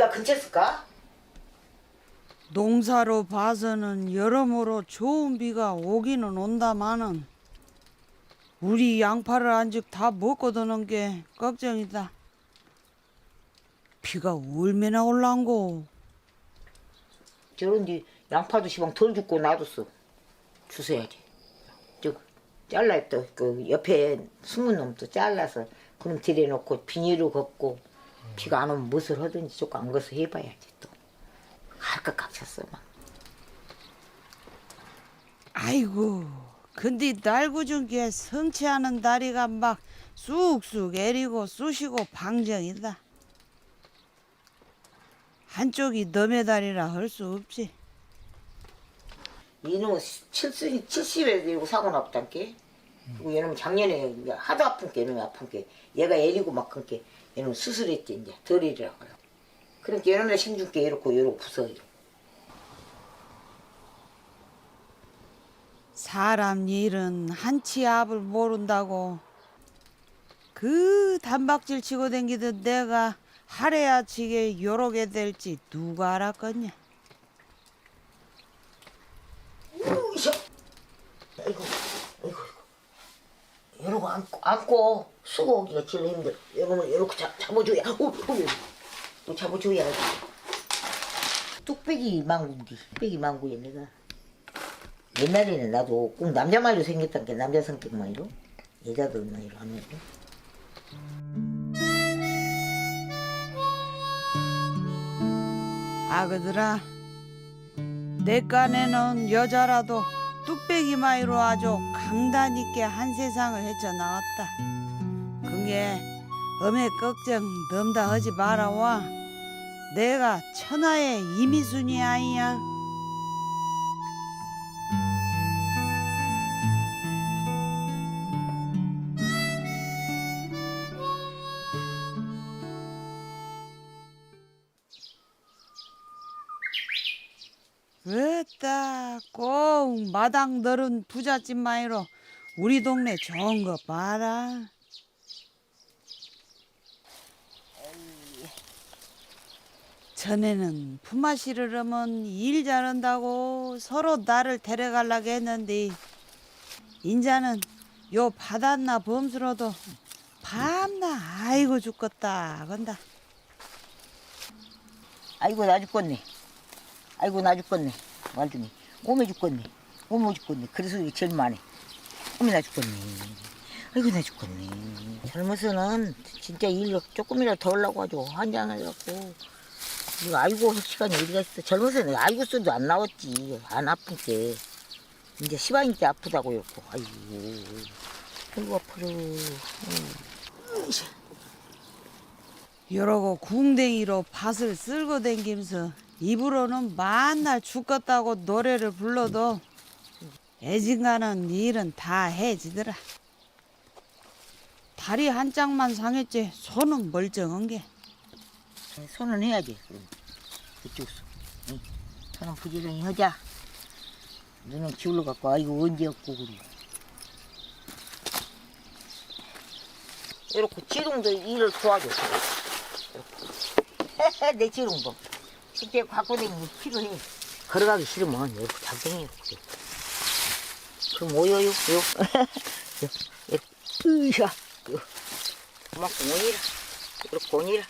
비가 근처였을까? 농사로 봐서는 여러모로 좋은 비가 오기는 온다마는 우리 양파를 안즉 다 먹고 드는 게 걱정이다. 비가 얼마나 올란고 저런데 양파도 시방 덜 죽고 놔뒀어. 주워야지. 저 잘라 또그 옆에 숨은 놈도 잘라서 그럼 들여놓고 비닐로 걷고 비가 안 오면 무엇을 하든지 조금 안 거서 해봐야지 또. 할까 깍쳤어 막. 아이고 근데 날구준 게 성취하는 다리가 막 쑥쑥 애리고 쑤시고 방정이다. 한쪽이 너의 다리라 할 수 없지. 이놈 70, 70에 들고 사고 나왔단게 그리고 얘는 작년에 하도 아픈 게 얘는 아픈 게 얘가 애리고 막 그렇게 얘는 수술했지 이제 덜 애리라고요. 그러니까 얘는 심준 게 이렇고 이렇고 부서요. 사람 일은 한치 앞을 모른다고 그 단박질 치고 댕기던 내가 하루아치게 요렇게 될지 누가 알았겠냐 아이고, 아이고. 이러고 안고, 안고 수고하기가 제일 힘들어. 이러면 이렇게 잡, 잡아줘야, 오, 오, 또 잡아줘야. 뚝배기 망구인데, 뚝배기 망구에 내가. 옛날에는 나도 꼭 남자 말로 생겼단 게 남자 성격 말로. 여자들 말로 안 해도. 아그들아 내 깐에는 여자라도 뚝배기 마이로 아주 강단 있게 한 세상을 헤쳐나왔다. 그게 엄의 걱정 넘다 하지 마라와. 내가 천하의 이미순이 아니야 마당 너른 부잣집 마이로 우리 동네 좋은 거 봐라. 전에는 품앗이를 하면 일 잘한다고 서로 나를 데려가려고 했는데 인자는 요 바닷나 범수로도 밤나 아이고 죽겠다 건다. 아이고, 나 죽겠네. 아이고, 나 죽겠네. 말더니. 오메 죽겠네. 오메 죽겠네. 그래서 제일 많네. 오메 나 죽겠네. 아이고, 나 죽겠네. 젊어서는 진짜 일 조금이라도 더 하려고 하죠. 환장하려고. 이거 아이고 할 시간이 어디가 있어. 젊어서는 아이고 소리도 안 나왔지. 안 아픈 게. 이제 시방이 때 아프다고 이러고. 아이고. 아이고, 아프려. 이러고 궁뎅이로 밭을 쓸고 댕기면서 입으로는 만날 죽겠다고 노래를 불러도 애진가는 일은 다 해지더라. 다리 한 짝만 상했지 손은 멀쩡한 게. 손은 해야지. 그쪽 손. 응. 손은 부지런히 하자. 눈은 기울러 갖고 아이고 언제 없고 그래. 이렇게 지룡도 일을 도와줘. 내 지룡도. 실제 갖고 다니는 게 필요해. 걸어가기 싫으면 이렇게 작정해. 이렇게. 그럼 오요요, 요. 으쌰. 그. 그만큼 오니라. 이렇게 오니라.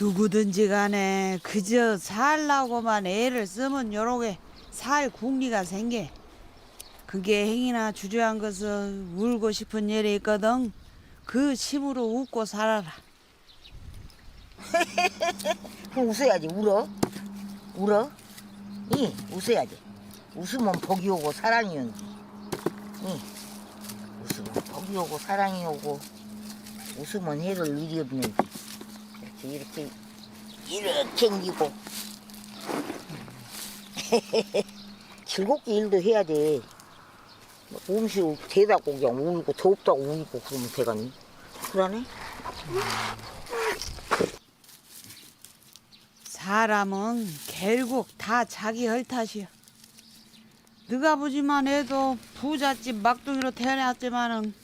누구든지 간에 그저 살라고만 애를 쓰면 요렇게 살 궁리가 생겨. 그게 행이나 주저한 것을 울고 싶은 일이 있거든. 그 심으로 웃고 살아라. 웃어야지 울어 울어 이 웃어야지. 웃으면 복이 오고 사랑이 오지. 이 웃으면 복이 오고 사랑이 오고 웃으면 해를 일이 없는지. 이렇게 이렇게 생기고. 즐겁게 일도 해야 돼. 음식 대다고 그냥 울고 덥다고 울고 그러면 되겠니? 그러네 사람은 결국 다 자기 헐탓이야. 네가 보지만 해도 부잣집 막둥이로 태어났지만은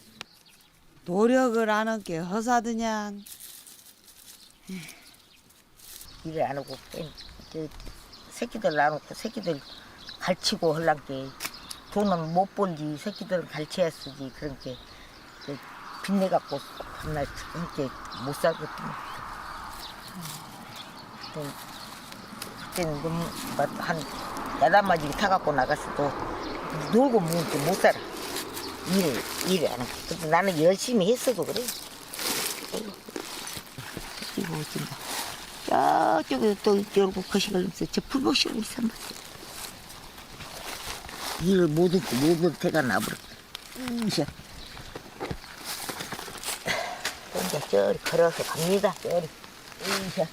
노력을 안 한 게 허사드냐 일을 안 하고 뺀, 그 새끼들 안 놓고 새끼들 갈치고 하려게 돈은 못 벌지 새끼들은 갈치야 쓰지 그런 게그 빚내 갖고 밤날 그렇게 못 살거든. 그땐- 너무 막한 야단 맞이 타갖고 나갔어도 놀고 먹고 못 살아. 일을 일을 안 하고. 근데 나는 열심히 했어도 그래. 이거 어쩐다. 저쪽에 또 열고 거시걸 있어. 저 있어. 한번. 일을 못 얻고 못 태가 나버려. 으쌰. 이제 저리 걸어서 갑니다. 저리. 으쌰.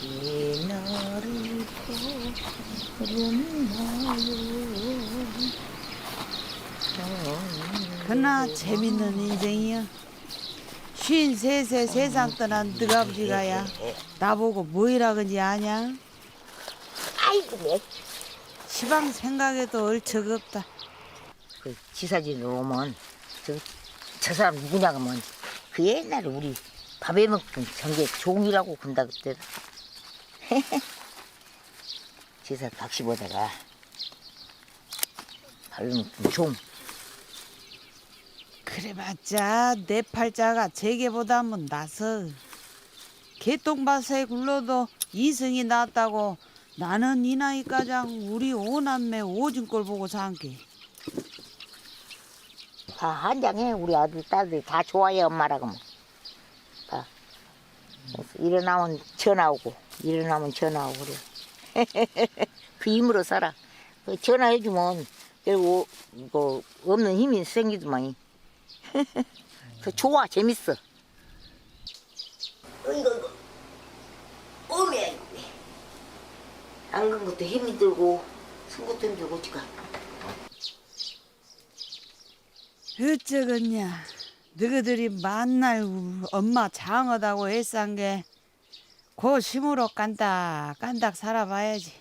이 나를 걸었나요? 그나 재밌는 인생이야. 쉰 셋에 세상 떠난 너아버지가야. 나보고 뭐이라 그지 아냐? 아이고, 내 시방 생각에도 얼척 없다. 그 지사진 오면 저, 저 사람 누구냐 하면 그 옛날에 우리 밥에 먹던 전개 종이라고 군다 그때 지사 박씨 보다가. 먹던 종 그래봤자 내 팔자가 제게보다는 나서. 개똥밭에 굴러도 이승이 낫다고 나는 이 나이까장 우리 오남매 오진꼴 보고 산게. 다 한장해 우리 아들 딸들 다 좋아해 엄마라고 뭐. 다. 일어나면 전화 오고 일어나면 전화 오고 그래 그 힘으로 살아. 그 전화해주면 그리고 이거 없는 힘이 생기더만. 그 좋아 재밌어. 이거 이거 오메 안간 것도 힘이 들고 쓴 것도 힘들고 지금 어쩌겠냐. 너희들이 만날 엄마 장하다고 애싼 게 그 힘으로 깐닥 깐닥 살아봐야지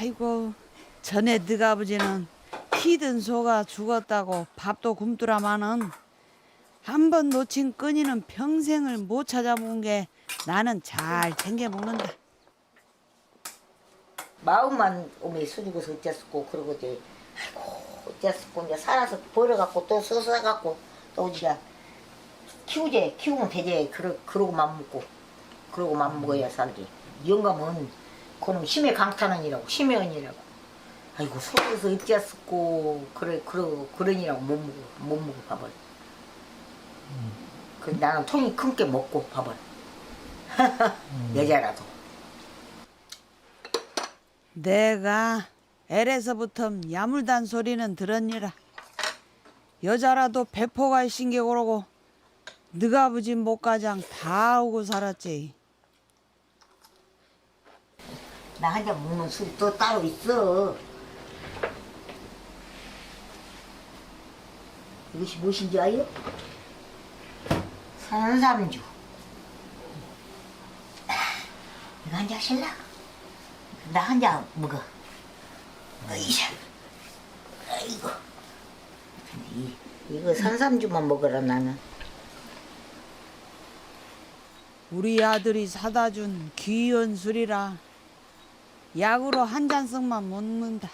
아이고 전에 너희 아버지는 키든 소가 죽었다고 밥도 굶더라마는 한 번 놓친 끈이는 평생을 못 찾아본 게 나는 잘 챙겨 먹는다. 마음만 오면 수리고서 어째었고 그러고 이제 아이고 어째었고 이제 살아서 버려갖고 또 써서갖고 또 이제 키우제 키우면 되제 그러 그러고만 먹고 그러고만 먹어야 살지 영감은 그놈 심해 강탄원이라고 심해언이라고. 아이고 속에서 어째었고 그래 그러 그러니라고 못 먹어 못 먹어 밥을. 그 나는 통이 큰 게 먹고 밥을. 여자라도 내가 애래서부터 야물단 소리는 들었니라. 여자라도 배포가 신게 그러고 너가 아버지 목가장 다 오고 살았지. 나한잔 먹는 술이 또 따로 있어. 이것이 무엇인지 아요? 산삼주. 이거 한잔 실라? 나 한 잔 먹어. 어이샤. 아이고. 이, 이거 산삼주만 먹어라 나는. 우리 아들이 사다 준 귀한 술이라 약으로 한 잔씩만 먹는다.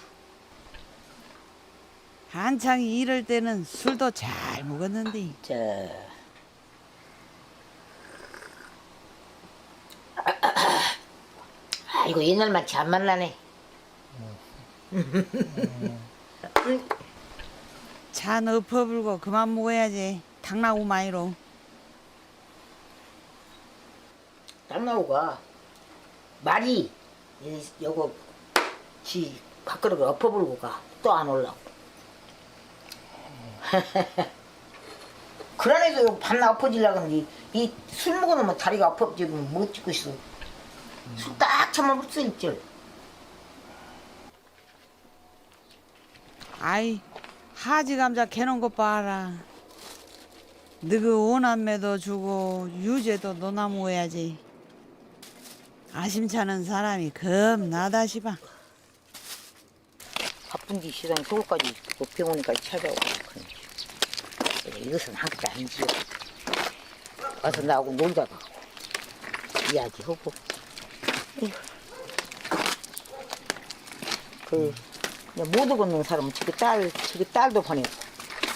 한창 이럴 때는 술도 잘 먹었는데 자. 아이고 옛날 맛이 안 만나네. 잔 엎어불고 그만 먹어야지. 당나고 마이로. 땀나오가 말이 이- 요거 지 밖으로 엎어불고 가 또 안 올라오고. 그러니까 요 밤나 엎어지려고 하는데 이 술 먹어놓으면 다리가 엎어지고 못 찍고 있어. 술딱 참아볼 수 있지. 아이 하지 감자 캐놓은 것 봐라. 너그 오남매도 주고 유재도 노나무해야지. 아심찮은 사람이 겁나다 시방. 바쁜데 시장에 서울까지 그 병원에까지 찾아오고. 그래, 이것은 한 것도 아니지요. 와서 나하고 놀다가 이야기하고. 그못 얻는 사람은 지그 딸, 지그 딸도 보내고,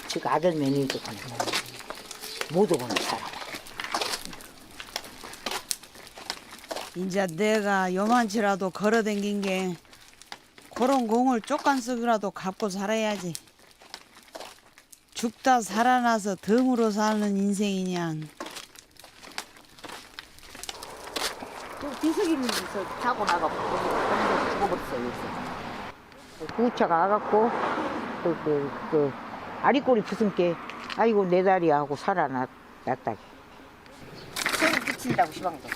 지그 아들 며느리도 보내고, 못 얻는 사람. 인자 내가 요만치라도 걸어댕긴 게 그런 공을 쓰기라도 갚고 살아야지. 죽다 살아나서 덤으로 사는 인생이냐. 또 비석이면서 자고 나가고 죽어버렸어요 여기서 구차가 와갖고 그, 그, 그 아리꼬리 부순게 아이고 내 다리야 하고 살아났다게 소름 끼친다고 시방도.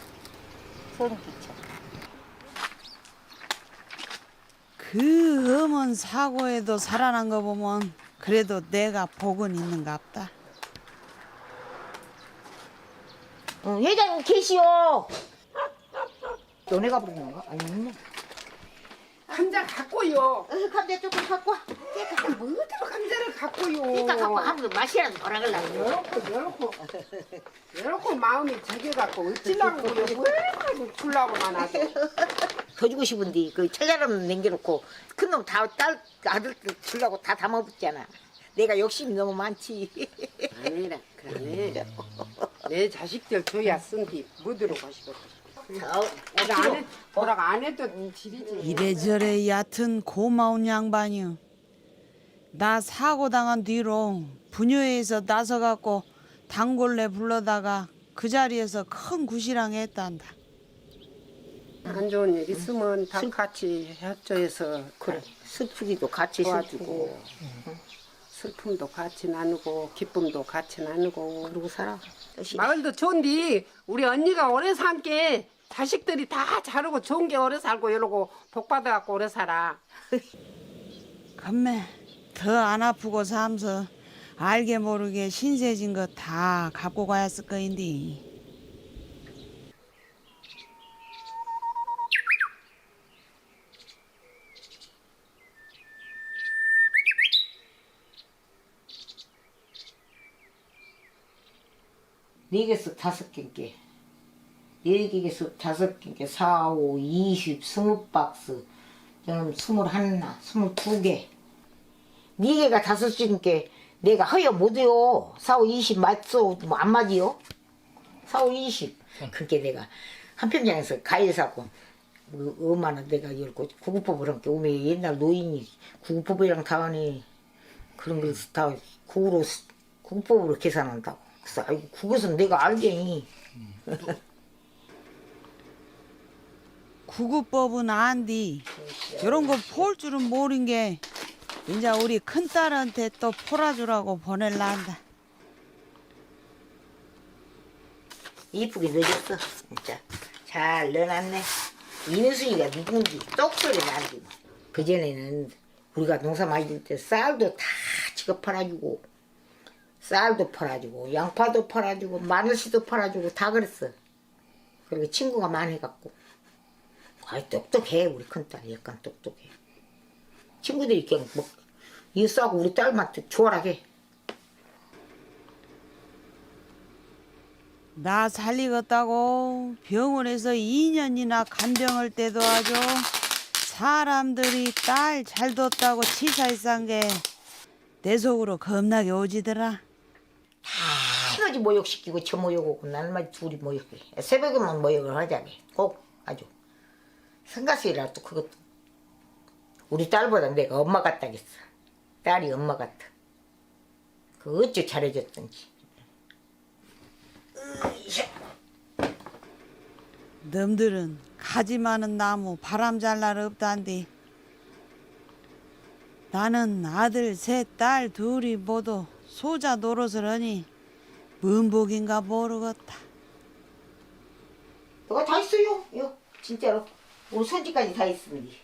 소름 끼쳐 그 엄한 사고에도 살아난 거 보면 그래도 내가 복은 있는갑다. 어, 회장님 계시오 너네가 부르는 거? 아니 감자 갖고요. 어, 감자 조금 갖고 와뭐 어디로 감자를 갖고요? 이따 갖고 한번 맛이라도 열놓고 열놓고 열놓고 마음이 저겨갖고 어찌라고 그래? 왜 주려고만 하지? 더 주고 싶은데 그 처자름 남겨놓고 큰 놈 다 딸 아들 주려고 다 담아붙잖아. 내가 욕심이 너무 많지. 아니라 그래. 내 자식들 줘야 쓴디 뭐 들어 가시고. 내 가안 해, 뭐라고 안 해도 지리지. 이래저래 얕은 고마운 양반이요. 나 사고 당한 뒤로 분녀에서 나서갖고 단골레 불러다가 그 자리에서 큰 구시랑 했단다. 안 좋은 일 있으면 다 같이 협조해서 그래. 슬프기도 같이 도와주고 슬픔도 같이 나누고 기쁨도 같이 나누고 그러고 살아. 마을도 좋은데 우리 언니가 오래 산게 자식들이 다 자르고 좋은 게 오래 살고 이러고 복 받아갖고 오래 살아. 건매 더 안 아프고 삼서 알게 모르게 신세진 거 다 갖고 가야을 거인데 네 개씩 다섯 개께. 네 개씩 다섯 개께 사, 오, 이십, 스무 박스. 저는 스물하나, 스물두 개. 네 개가 다섯 개께 내가 허여 못해요. 사, 오, 이십 맞소? 뭐안 맞이요? 사, 오, 이십. 그게 내가 한편장에서 과일 사고 뭐 얼마나 내가 열고 구급법을 함께 오면 옛날 노인이 구급법이랑 다 하니 그런 거다 국으로 국법으로 계산한다고. 그래서 아이고 그것은 내가 알겠니. 구구법은 안디 저런 거 폴 줄은 모른 게 이제 우리 큰딸한테 또 풀어주라고 보낼라 한다 이쁘게 넣어줬어 진짜 잘 넣어놨네. 이은순이가 누군지 똑소리 나지. 그 전에는 우리가 농사 많이 질때 쌀도 다 지가 팔아주고 쌀도 팔아주고 양파도 팔아주고 마늘씨도 팔아주고 다 그랬어. 그리고 친구가 많아갖고 아이 똑똑해 우리 큰딸 약간 똑똑해. 친구들이 그냥 뭐 이싸고 우리 딸한테 좋아라게. 나 살리겠다고 병원에서 2년이나 간병할 때도 아주 사람들이 딸 잘 뒀다고 치사히 싼게내 속으로 겁나게 오지더라 시너지 모욕시키고 저 모욕하고 날마다 둘이 모욕해. 새벽에만 모욕을 하자니 꼭 아주 성가시라도 그것도 우리 딸보다 내가 엄마 같다겠어. 딸이 엄마 같아. 그 어째 잘해줬던지. 놈들은 가지 많은 나무 바람 잘 날 없단디 나는 아들 셋 딸 둘이 모두 소자 노릇을 하니 문복인가 모르겠다 너가 다 있어요. 요 진짜로 우리 손지까지 다 있습니다.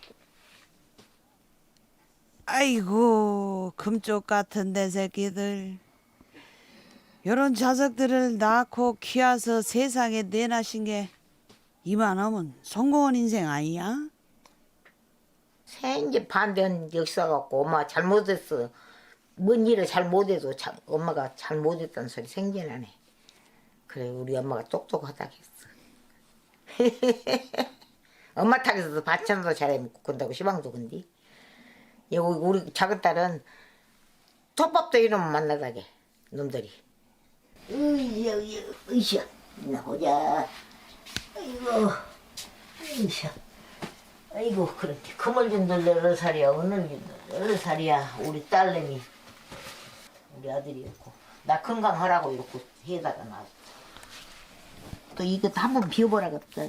아이고 금쪽 같은 내 새끼들 이런 자석들을 낳고 키워서 세상에 내놔신 게 이만하면 성공한 인생 아니야? 생제 반대한 역사 갖고 엄마 잘못했어. 뭔 일을 잘 못해도 자, 엄마가 잘 못했다는 소리 생겨나네. 그래 우리 엄마가 똑똑하다 했어. 엄마 탁에서도 반찬도 잘해 먹고 건다고 시방도 건디. 여기 우리 작은 딸은 톱밥도 이러면 만나다게 놈들이. 으이야 으이야 으이샤 나보자. 아이고 으이샤. 아이고 그렇게 그물 준들 여러 살이야 오늘 준들 여러 살이야 우리 딸내미 우리 아들이었고 나 건강하라고 이렇게 해다가 나. 또 이것도 한번 비워보라겠다.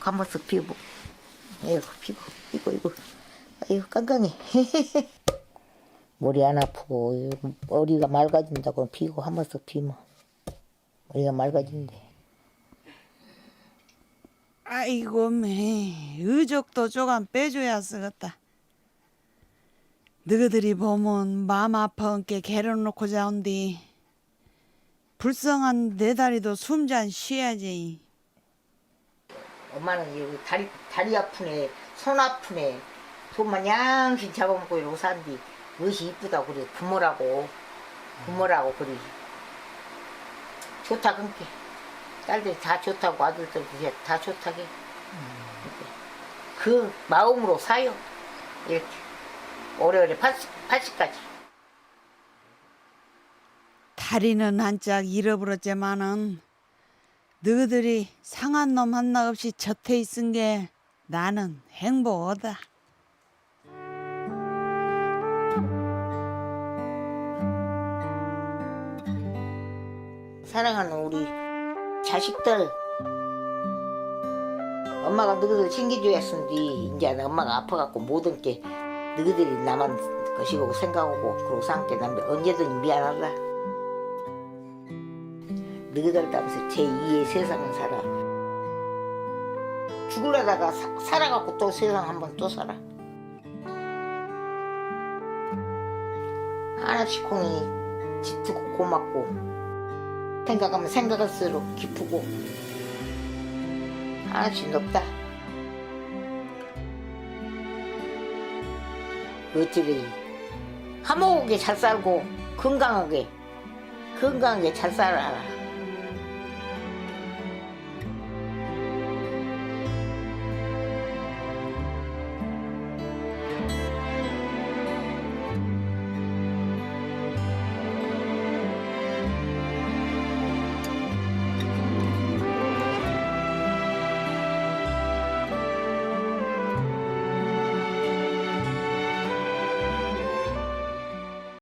한번 쓱 비워보. 아이고 비고 이거 이거 아이고 깜깜해. 머리 안 아프고 머리가 맑아진다고 비고 한번 쓱 비면 머리가 맑아진대. 아이고 매 의족도 조금 빼줘야 쓰겠다. 너희들이 보면 마음 아파온 게 개려놓고 자온디 불쌍한 내 다리도 숨 잔 쉬어야지. 엄마는 여기 다리 다리 아프네, 손 아프네, 손만 양씩 잡아먹고 이러고 산디 무엇이 이쁘다 그래. 부모라고. 부모라고 그래. 좋다 그렇게. 딸들이 다 좋다고 아들들도 다 좋다게. 그 마음으로 사요. 이렇게. 오래오래 80, 80까지. 다리는 한짝 잃어버렸지만은 너희들이 상한 놈 하나 없이 젖에 있은 게 나는 행복하다. 사랑하는 우리 자식들 엄마가 너희들 챙겨줘야 했는데 이제 엄마가 아파갖고 모든 게 너희들이 나만 것이고 생각하고 그러고 산게 난 언제든 미안하다 너희들 따라서 제2의 세상을 살아 죽으려다가 사- 살아갖고 또 세상 한 번 또 살아 하나씩 콩이 짙고 고맙고 생각하면 생각할수록 기쁘고 하나씩 높다. 어찌리 화목하게 잘 살고 건강하게 건강하게 잘 살아라.